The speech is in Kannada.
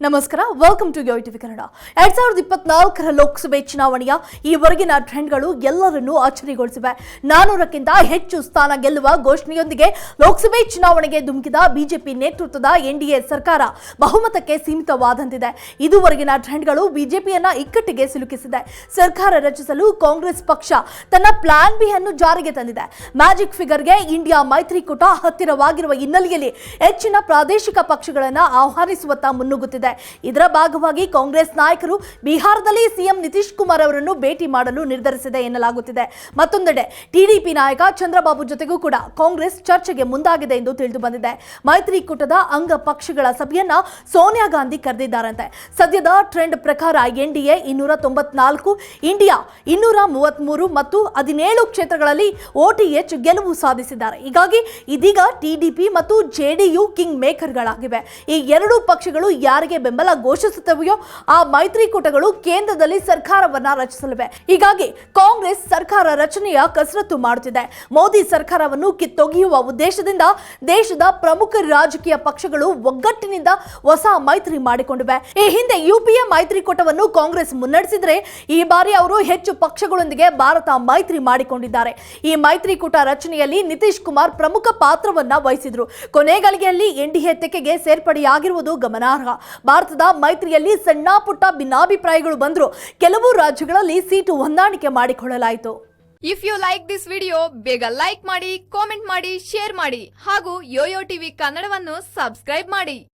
ನಮಸ್ಕಾರ ವೆಲ್ಕಮ್ ಟು ಟಿವಿ ಕನ್ನಡ ಎರಡ್ ಸಾವಿರದ ಇಪ್ಪತ್ನಾಲ್ಕರ ಲೋಕಸಭೆ ಚುನಾವಣೆಯ ಈವರೆಗಿನ ಟ್ರೆಂಡ್ಗಳು ಎಲ್ಲರನ್ನೂ ಅಚ್ಚರಿಗೊಳಿಸಿವೆ ನಾನೂರಕ್ಕಿಂತ ಹೆಚ್ಚು ಸ್ಥಾನ ಗೆಲ್ಲುವ ಘೋಷಣೆಯೊಂದಿಗೆ ಲೋಕಸಭೆ ಚುನಾವಣೆಗೆ ಧುಮುಕಿದ ಬಿಜೆಪಿ ನೇತೃತ್ವದ ಎನ್ಡಿಎ ಸರ್ಕಾರ ಬಹುಮತಕ್ಕೆ ಸೀಮಿತವಾದಂತಿದೆ. ಇದುವರೆಗಿನ ಟ್ರೆಂಡ್ಗಳು ಬಿಜೆಪಿಯನ್ನ ಇಕ್ಕಟ್ಟಿಗೆ ಸಿಲುಕಿಸಿದೆ. ಸರ್ಕಾರ ರಚಿಸಲು ಕಾಂಗ್ರೆಸ್ ಪಕ್ಷ ತನ್ನ ಪ್ಲಾನ್ ಬಿ ಅನ್ನು ಜಾರಿಗೆ ತಂದಿದೆ. ಮ್ಯಾಜಿಕ್ ಫಿಗರ್ಗೆ ಇಂಡಿಯಾ ಮೈತ್ರಿಕೂಟ ಹತ್ತಿರವಾಗಿರುವ ಹಿನ್ನೆಲೆಯಲ್ಲಿ ಹೆಚ್ಚಿನ ಪ್ರಾದೇಶಿಕ ಪಕ್ಷಗಳನ್ನು ಆಹ್ವಾನಿಸುವತ್ತ ಮುನ್ನುಗ್ಗುತ್ತಿದೆ. ಇದರ ಭಾಗವಾಗಿ ಕಾಂಗ್ರೆಸ್ ನಾಯಕರು ಬಿಹಾರದಲ್ಲಿ ಸಿಎಂ ನಿತೀಶ್ ಕುಮಾರ್ ಅವರನ್ನು ಭೇಟಿ ಮಾಡಲು ನಿರ್ಧರಿಸಿದೆ ಎನ್ನಲಾಗುತ್ತಿದೆ. ಮತ್ತೊಂದೆಡೆ ಟಿಡಿಪಿ ನಾಯಕ ಚಂದ್ರಬಾಬು ಜೊತೆಗೂ ಕೂಡ ಕಾಂಗ್ರೆಸ್ ಚರ್ಚೆಗೆ ಮುಂದಾಗಿದೆ ಎಂದು ತಿಳಿದು ಬಂದಿದೆ. ಮೈತ್ರಿಕೂಟದ ಅಂಗ ಪಕ್ಷಗಳ ಸಭೆಯನ್ನ ಸೋನಿಯಾ ಗಾಂಧಿ ಕರೆದಿದ್ದಾರಂತೆ. ಸದ್ಯದ ಟ್ರೆಂಡ್ ಪ್ರಕಾರ ಎನ್ಡಿಎ ಇನ್ನೂರ ತೊಂಬತ್ನಾಲ್ಕು, ಇಂಡಿಯಾ ಇನ್ನೂರ ಮೂವತ್ಮೂರು ಮತ್ತು ಹದಿನೇಳು ಕ್ಷೇತ್ರಗಳಲ್ಲಿ ಓಟಿಎಚ್ ಗೆಲುವು ಸಾಧಿಸಿದ್ದಾರೆ. ಹೀಗಾಗಿ ಇದೀಗ ಟಿಡಿಪಿ ಮತ್ತು ಜೆಡಿಯು ಕಿಂಗ್ ಮೇಕರ್ಗಳಾಗಿವೆ ಈ ಎರಡೂ ಪಕ್ಷಗಳು ಯಾರಿಗೆ ಬೆಂಬಲ ಘೋಷಿಸುತ್ತವೆಯೋ ಆ ಮೈತ್ರಿಕೂಟಗಳು ಕೇಂದ್ರದಲ್ಲಿ ಸರ್ಕಾರವನ್ನ ರಚಿಸಲಿವೆ. ಹೀಗಾಗಿ ಕಾಂಗ್ರೆಸ್ ಸರ್ಕಾರ ರಚನೆಯ ಕಸರತ್ತು ಮಾಡುತ್ತಿದೆ. ಮೋದಿ ಸರ್ಕಾರವನ್ನು ಕಿತ್ತೊಗೆಯುವ ಉದ್ದೇಶದಿಂದ ದೇಶದ ಪ್ರಮುಖ ರಾಜಕೀಯ ಪಕ್ಷಗಳು ಒಗ್ಗಟ್ಟಿನಿಂದ ಹೊಸ ಮೈತ್ರಿ ಮಾಡಿಕೊಂಡಿವೆ. ಈ ಹಿಂದೆ ಯುಪಿಎ ಮೈತ್ರಿಕೂಟವನ್ನು ಕಾಂಗ್ರೆಸ್ ಮುನ್ನಡೆಸಿದ್ರೆ ಈ ಬಾರಿ ಅವರು ಹೆಚ್ಚು ಪಕ್ಷಗಳೊಂದಿಗೆ ಭಾರತ ಮೈತ್ರಿ ಮಾಡಿಕೊಂಡಿದ್ದಾರೆ. ಈ ಮೈತ್ರಿಕೂಟ ರಚನೆಯಲ್ಲಿ ನಿತೀಶ್ ಕುಮಾರ್ ಪ್ರಮುಖ ಪಾತ್ರವನ್ನ ವಹಿಸಿದ್ರು. ಕೊನೆಗಳಿಗೆಯಲ್ಲಿ ಎನ್ಡಿಎ ತೆಕ್ಕೆಗೆ ಸೇರ್ಪಡೆಯಾಗಿರುವುದು ಗಮನಾರ್ಹ. ಭಾರತದ ಮೈತ್ರಿಯಲ್ಲಿ ಸಣ್ಣ ಪುಟ್ಟ ಭಿನ್ನಾಭಿಪ್ರಾಯಗಳು ಬಂದರೂ ಕೆಲವು ರಾಜ್ಯಗಳಲ್ಲಿ ಸೀಟು ಹೊಂದಾಣಿಕೆ ಮಾಡಿಕೊಳ್ಳಲಾಯಿತು. If you like this video ಬೇಗ ಲೈಕ್ ಮಾಡಿ ಕಾಮೆಂಟ್ ಮಾಡಿ ಶೇರ್ ಮಾಡಿ ಹಾಗೂ ಯೋಯೋ ಟಿವಿ ಕನ್ನಡವನ್ನು ಸಬ್ಸ್ಕ್ರೈಬ್ ಮಾಡಿ.